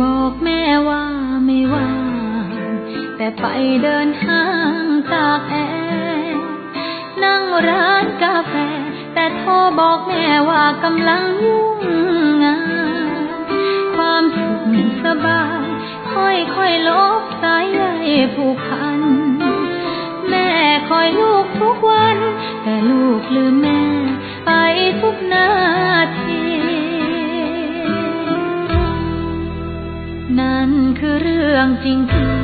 บอกแม่ว่าไม่ว่างแต่ไปเดินห้างตากแอร์นั่งร้านกาแฟ แต่โทรบอกแม่ว่ากำลังยุ่งงาน ความสุขสบาย ค่อยค่อยลบสายใยผูกพัน แม่คอยลูกทุกวัน แต่ลูกลืมแม่ไปทุกนา เรื่องจริงที่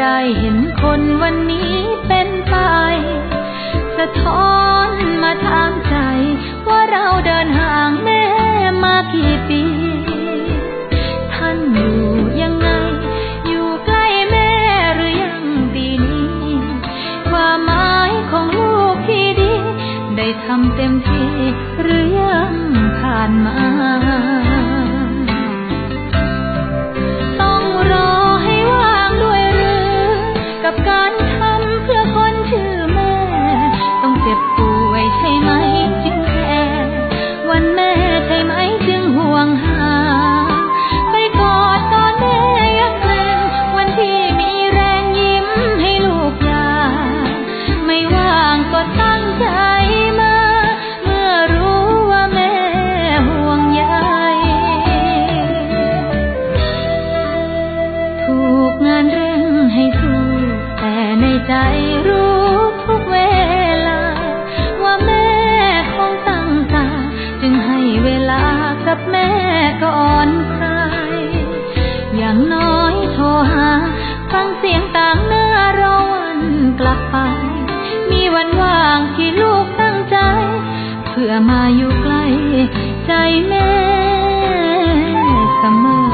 ได้เห็นคนวันนี้เป็นไป สะท้อนมาทางใจว่าเรา อยู่ใกล้ใจแม่เสมอ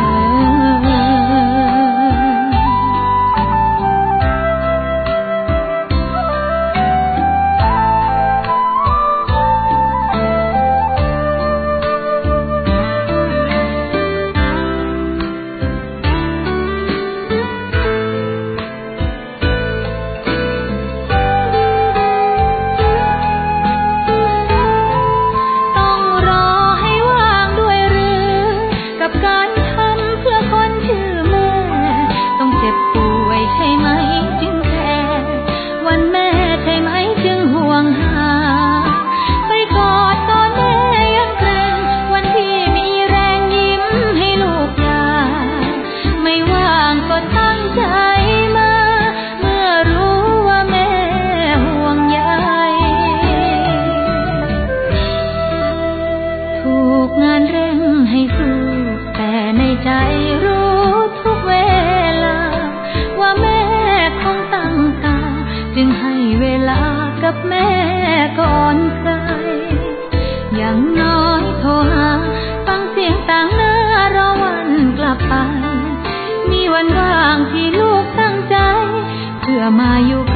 มาอยู่